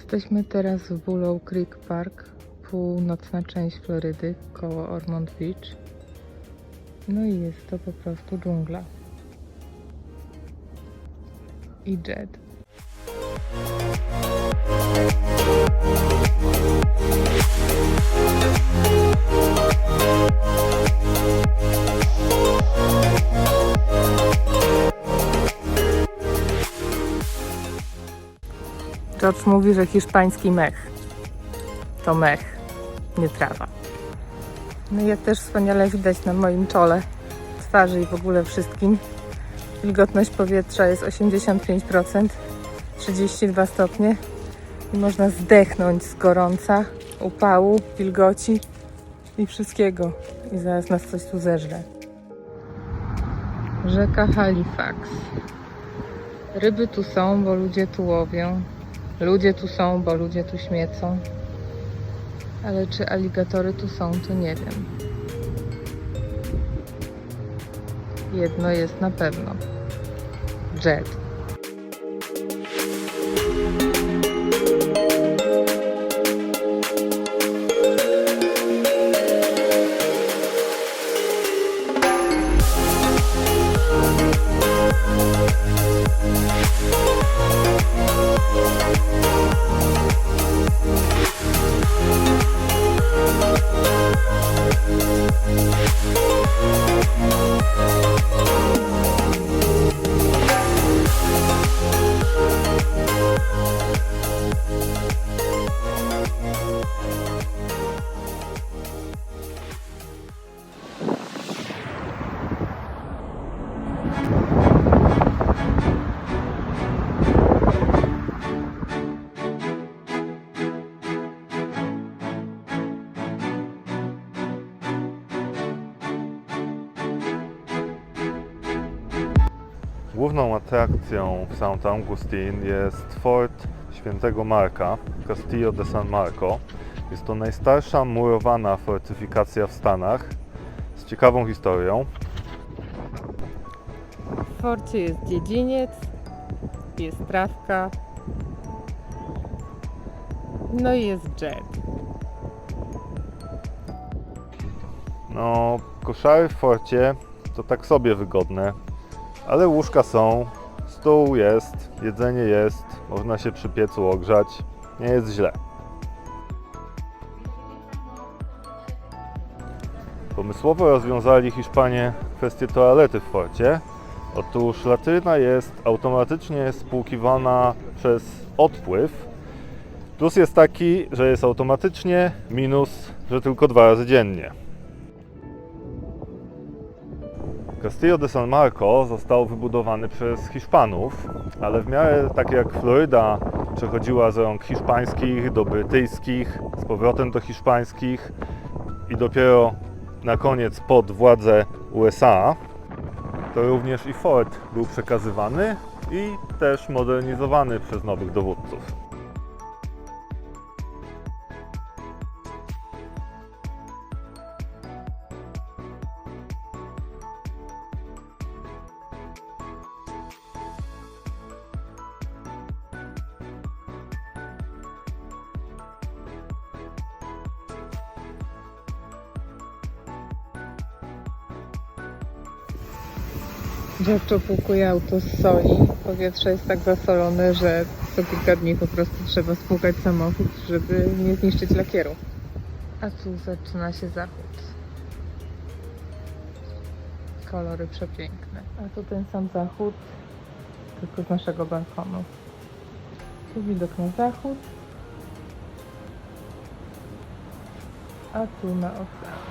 Jesteśmy teraz w Willow Creek Park, północna część Florydy, koło Ormond Beach. No i jest to po prostu dżungla. I jet. George mówi, że hiszpański mech to mech, nie trawa. No jak też wspaniale widać na moim czole, twarzy i w ogóle wszystkim, wilgotność powietrza jest 85%, 32 stopnie i można zdechnąć z gorąca, upału, wilgoci i wszystkiego. I zaraz nas coś tu zeżre. Rzeka Halifax. Ryby tu są, bo ludzie tu łowią. Ludzie tu są, bo ludzie tu śmiecą. Ale czy aligatory tu są, to nie wiem. Jedno jest na pewno. Jet. Główną atrakcją w St. Augustine jest fort świętego Marka, Castillo de San Marco. Jest to najstarsza murowana fortyfikacja w Stanach z ciekawą historią. W forcie jest dziedziniec, jest trawka, no i jest jet. No, koszary w forcie to tak sobie wygodne, ale łóżka są, stół jest, jedzenie jest, można się przy piecu ogrzać, nie jest źle. Pomysłowo rozwiązali Hiszpanie kwestię toalety w forcie. Otóż latryna jest automatycznie spłukiwana przez odpływ. Plus jest taki, że jest automatycznie, minus, że tylko dwa razy dziennie. Castillo de San Marco został wybudowany przez Hiszpanów, ale w miarę tak jak Floryda przechodziła z rąk hiszpańskich do brytyjskich, z powrotem do hiszpańskich i dopiero na koniec pod władzę USA, to również i fort był przekazywany i też modernizowany przez nowych dowódców. George opłukuje auto z soli. Powietrze jest tak zasolone, że co kilka dni po prostu trzeba spłukać samochód, żeby nie zniszczyć lakieru. A tu zaczyna się zachód. Kolory przepiękne. A tu ten sam zachód, tylko z naszego balkonu. Tu widok na zachód. A tu na ocean.